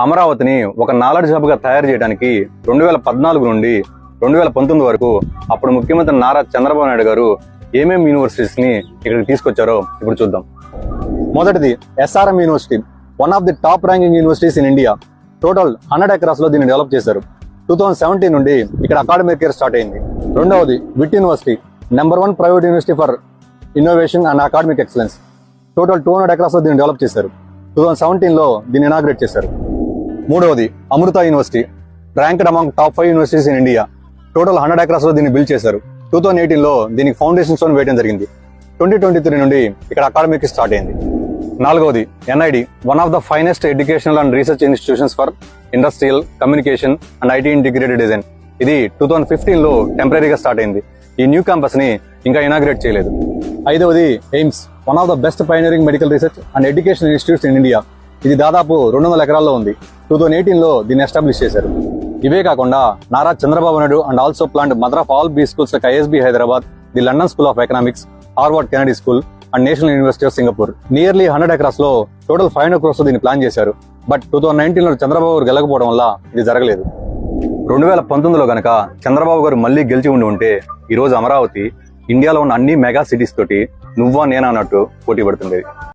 అమరావతిని ఒక నాలెడ్జ్ హబ్గా తయారు చేయడానికి రెండు వేల పద్నాలుగు నుండి రెండు వేల పంతొమ్మిది వరకు అప్పుడు ముఖ్యమంత్రి నారా చంద్రబాబు నాయుడు గారు ఏమేమి యూనివర్సిటీస్ని ఇక్కడికి తీసుకొచ్చారో ఇప్పుడు చూద్దాం. మొదటిది SRM university one of the top ranking universities in India. Total hundred ఎకరాస్లో దీన్ని డెవలప్ చేశారు. టూ థౌజండ్ సెవెంటీన్ నుండి ఇక్కడ అకాడమిక్ ఇయర్ స్టార్ట్ అయింది. రెండవది VIT university number one private university for innovation and academic excellence. Total two hundred ఎకరాస్లో దీన్ని develop చేశారు. Two thousand సెవెంటీన్లో దీన్ని ఇనాగ్రేట్ చేశారు. మూడవది Amrita university. Ranked among top five universities in India total hundred ఎకరాస్లో దీన్ని build చేశారు. టూ థౌసండ్ ఎయిటీన్లో దీనికి ఫౌండేషన్ స్టోన్ వేయడం జరిగింది. ట్వంటీ ట్వంటీ త్రీ నుండి ఇక్కడ అకాడమిక్ స్టార్ట్ అయింది. నాలుగవది NID one of the finest educational and research institutions for industrial communication and IT integrated design ఇది టూ థౌసండ్ ఫిఫ్టీన్లో టెంపరీగా స్టార్ట్ అయింది. ఈ న్యూ క్యాంపస్ని ఇంకా ఇనాగ్రేట్ చేయలేదు. ఐదవది AIIMS one of the best pioneering medical research and education institutes in India ఇది దాదాపు రెండు వందల ఎకరాల్లో ఉంది. టూ థౌజండ్ ఎయిటీన్లో దీన్ని ఎస్టాబ్లిష్ చేశారు. ఇవే కాకుండా Nara Chandrababu Naidu and also plant mother all B schools like ISB Hyderabad the London school of economics Harvard Kennedy school and national university of Singapore nearly hundred ఎకరాస్లో total five hundred crores దీన్ని plan చేశారు. But two thousand నైన్టీన్లో చంద్రబాబు గారు గెలకపోవడం వల్ల ఇది జరగలేదు. రెండు వేల పంతొమ్మిదిలో గనక చంద్రబాబు గారు మళ్ళీ గెలిచి ఉండి ఉంటే ఈ రోజు అమరావతి ఇండియాలో ఉన్న అన్ని మెగా సిటీస్ తోటి నువ్వా నేనా అన్నట్టు పోటీ పడుతుండేది.